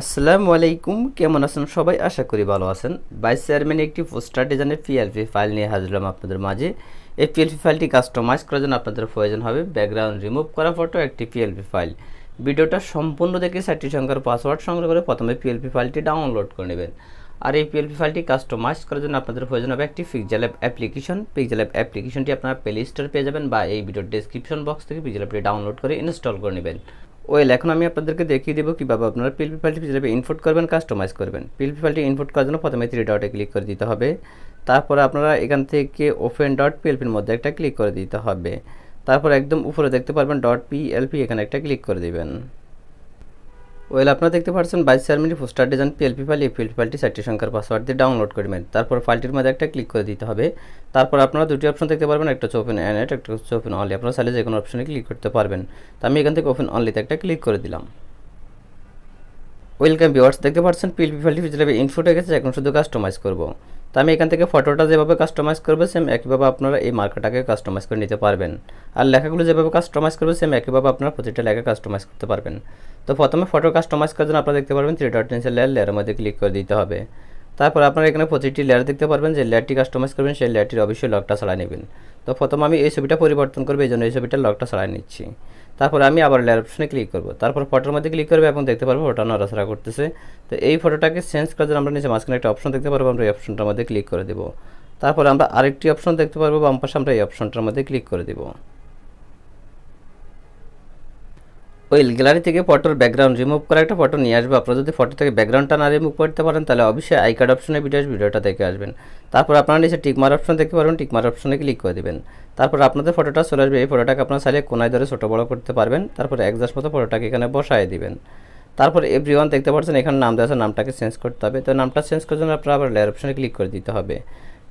আসসালামু আলাইকুম কেমন আছেন সবাই? আশা করি ভালো আছেন। ভাইস চেয়ারম্যান একটি পোস্টার ডিজাইনের পিএলপি ফাইল নিয়ে হাজির হলাম আপনাদের মাঝে। এই পিএলপি ফাইলটি কাস্টমাইজ করার জন্য আপনাদের প্রয়োজন হবে ব্যাকগ্রাউন্ড রিমুভ করা ফটো একটি পিএলপি ফাইল ভিডিওটা সম্পূর্ণ দেখে চারটি সংখ্যার পাসওয়ার্ড সংগ্রহ করে প্রথমে পিএলপি ফাইলটি ডাউনলোড করে নেবেন। আর এই পিএলপি ফাইলটি কাস্টমাইজ করার জন্য আপনাদের প্রয়োজন হবে একটি Pixel app application Pixel app অ্যাপ্লিকেশনটি আপনারা প্লে স্টোর পেয়ে যাবেন বা এই ভিডিওর ডেসক্রিপশন বক্স থেকে পিকজেল অ্যাপটি ডাউনলোড করে ইনস্টল করে নেবেন। ওয়েল এখন আমি আপনাদেরকে দেখিয়ে দেবো কীভাবে আপনারা পিএলপি ফাইলটি হিসেবে ইনপুট করবেন কাস্টমাইজ করবেন। পিএলপি ফাইলটি ইনপুট করার জন্য প্রথমে থ্রি ডটে ক্লিক করে দিতে হবে। তারপরে আপনারা এখান থেকে ওপেন ডট পিএলপির মধ্যে একটা ক্লিক করে দিতে হবে। তারপর একদম উপরে দেখতে পারবেন ডট পিএলপি এখানে একটা ক্লিক করে দিবেন। ওয়েল আপনারা দেখতে পাচ্ছেন বাইশ চার minute poster design PLP file এই পিএলপি ফাইলটি চারটি সংখ্যার পাসওয়ার্ড দিয়ে ডাউনলোড করবেন তারপর ফাইলটির মধ্যে একটা ক্লিক করে দিতে হবে। তারপর আপনারা দুটি অপশন দেখতে পারবেন, একটা হচ্ছে ওপেন অ্যানেট একটা হচ্ছে ওপেন অনলি আপনারা চাইলে যে কোনো অপশনে ক্লিক করতে পারবেন। তো আমি এখান থেকে ওপেন অনলিতে একটা ক্লিক করে দিলাম। ওয়েলকাম ভিওয়ার্স দেখতে পাচ্ছেন পিএলপি ফাইলটি ইনফুট হয়ে গেছে এখন শুধু কাস্টমাইজ করব। তো আমি এখান থেকে ফটোটা যেভাবে কাস্টমাইজ করব সেম একইভাবে আপনারা এই মার্কাটাকে কাস্টমাইজ করে নিতে পারবেন। আর লেখাগুলো যেভাবে কাস্টমাইজ করবে সেম একইভাবে আপনারা প্রতিটা লেখা কাস্টমাইজ করতে পারবেন। তো প্রথমে ফটো কাস্টমাইজ করার জন্য আপনারা দেখতে পারবেন থ্রি ডট নিচে লেয়ার লেয়ারের মধ্যে ক্লিক করে দিতে হবে। তারপর আপনারা এখানে প্রতিটি লেয়ার দেখতে পারবেন যে লেয়ারটি কাস্টমাইজ করবেন, সেই লেয়ারটির অবশ্যই লকটা ছাড়াই নেবেন। তো প্রথম আমি এই ছবিটা পরিবর্তন করব, এই জন্য এই ছবিটা লকটা ছাড়াই নিচ্ছি। তারপর আমি আবার লেয়ার অপশনে ক্লিক করব। তারপর ফটোর মধ্যে ক্লিক করব এবং দেখতে পারব ফটো নড়াচড়া করতেছে। তো এই ফটোটাকে চেঞ্জ করার জন্য আমরা নিচে মাঝখানে একটা অপশন দেখতে পারব, আমরা এই অপশনটার মধ্যে ক্লিক করে দেবো। তারপর আমরা আরেকটি অপশন দেখতে পারব, বাম পাশে আমরা এই অপশনটার মধ্যে ক্লিক করে দেবো। ওই গ্যালারি থেকে ফটোর ব্যাকগ্রাউন্ড রিমুভ করা একটা ফটো নিয়ে আসবে। আপনারা যদি ফটো থেকে ব্যাকগ্রাউন্ডটা না রিমুভ করতে পারেন, তাহলে অবশ্যই আই কার্ড অপশনে ভিডিও ভিডিওটা দেখে আসবেন। তারপর আপনারা নিচে টিকমার অপশন দেখতে পারবেন টিকমার অপশনে ক্লিক করে দেবেন। তারপর আপনাদের ফটোটা চলে আসবে। এই ফটোটাকে আপনারা চাইলে কোনায় ধরে ছোটো বড়ো করতে পারবেন। তারপর একজাস্ট মতো ফটোটাকে এখানে বসায় দিবেন। তারপর এভরি দেখতে পাচ্ছেন, এখানে নাম দেওয়া আছে, নামটাকে চেঞ্জ করতে হবে। তো নামটা চেঞ্জ করার জন্য আপনারা আবার লেয়ার অপশনে ক্লিক করে দিতে হবে।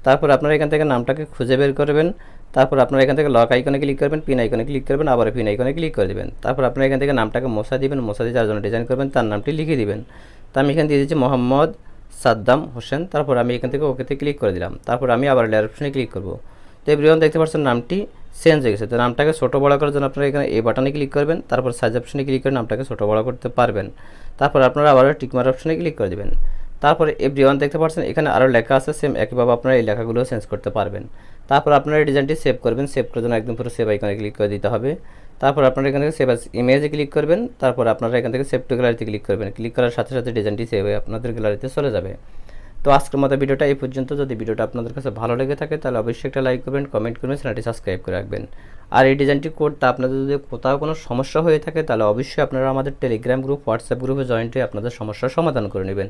তারপর আপনারা এখান থেকে নামটাকে খুঁজে বের করবেন তারপর আপনারা এখান থেকে লক আইকনে ক্লিক করবেন পিন আইকনে ক্লিক করবেন, আবার পিন আইকনে ক্লিক করে দেবেন। তারপর আপনারা এখান থেকে নামটাকে মশা দিবেন, মশা দিয়ে যার জন্য ডিজাইন করবেন তার নামটি লিখে দিবেন। তো আমি এখানে দিয়ে দিচ্ছি মোহাম্মদ সাদ্দাম হোসেন, তারপর আমি এখান থেকে ওকেতে ক্লিক করে দিলাম। তারপর আমি আবার লেয়ার অপশনে ক্লিক করব। তো এভরিওয়ান দেখতে পাচ্ছেন নামটি চেঞ্জ হয়ে গেছে। তো নামটাকে ছোটো বড় করার জন্য আপনারা এখানে এই বাটনে ক্লিক করবেন, তারপর সাইজ অপশনে ক্লিক করে নামটাকে ছোটো বড় করতে পারবেন। তারপর আপনারা আবার টিকমার অপশনে ক্লিক করে দেবেন। তারপরে এভরি ওয়ান দেখতে পাচ্ছেন, এখানে আরও লেখা আছে সেম একইভাবে আপনারা এই লেখাগুলো চেঞ্জ করতে পারবেন। তারপর আপনারা এই ডিজাইনটি সেভ করবেন সেভ করার জন্য একদম পুরো সেভ আইকনে ক্লিক করে দিতে হবে। তারপর আপনারা এখান থেকে সেভ ইমেজে ক্লিক করবেন, তারপর আপনারা এখান থেকে সেভ টু গ্যালারিতে ক্লিক করবেন। ক্লিক করার সাথে সাথে ডিজাইনটি সেভ হয়ে আপনাদের গ্যালারিতে চলে যাবে। তো আজকের মতো ভিডিওটা এই পর্যন্ত। যদি ভিডিওটা আপনাদের কাছে ভালো লেগে থাকে, তাহলে অবশ্যই একটা লাইক করবেন কমেন্ট করবেন চ্যানেলটি সাবস্ক্রাইব করে রাখবেন। আর এই ডিজাইনটি করতে আপনাদের যদি কোথাও কোনো সমস্যা হয়ে থাকে, তাহলে অবশ্যই আপনারা আমাদের টেলিগ্রাম গ্রুপ হোয়াটসঅ্যাপ গ্রুপে জয়েন্ট হয়ে আপনাদের সমস্যার সমাধান করে নেবেন।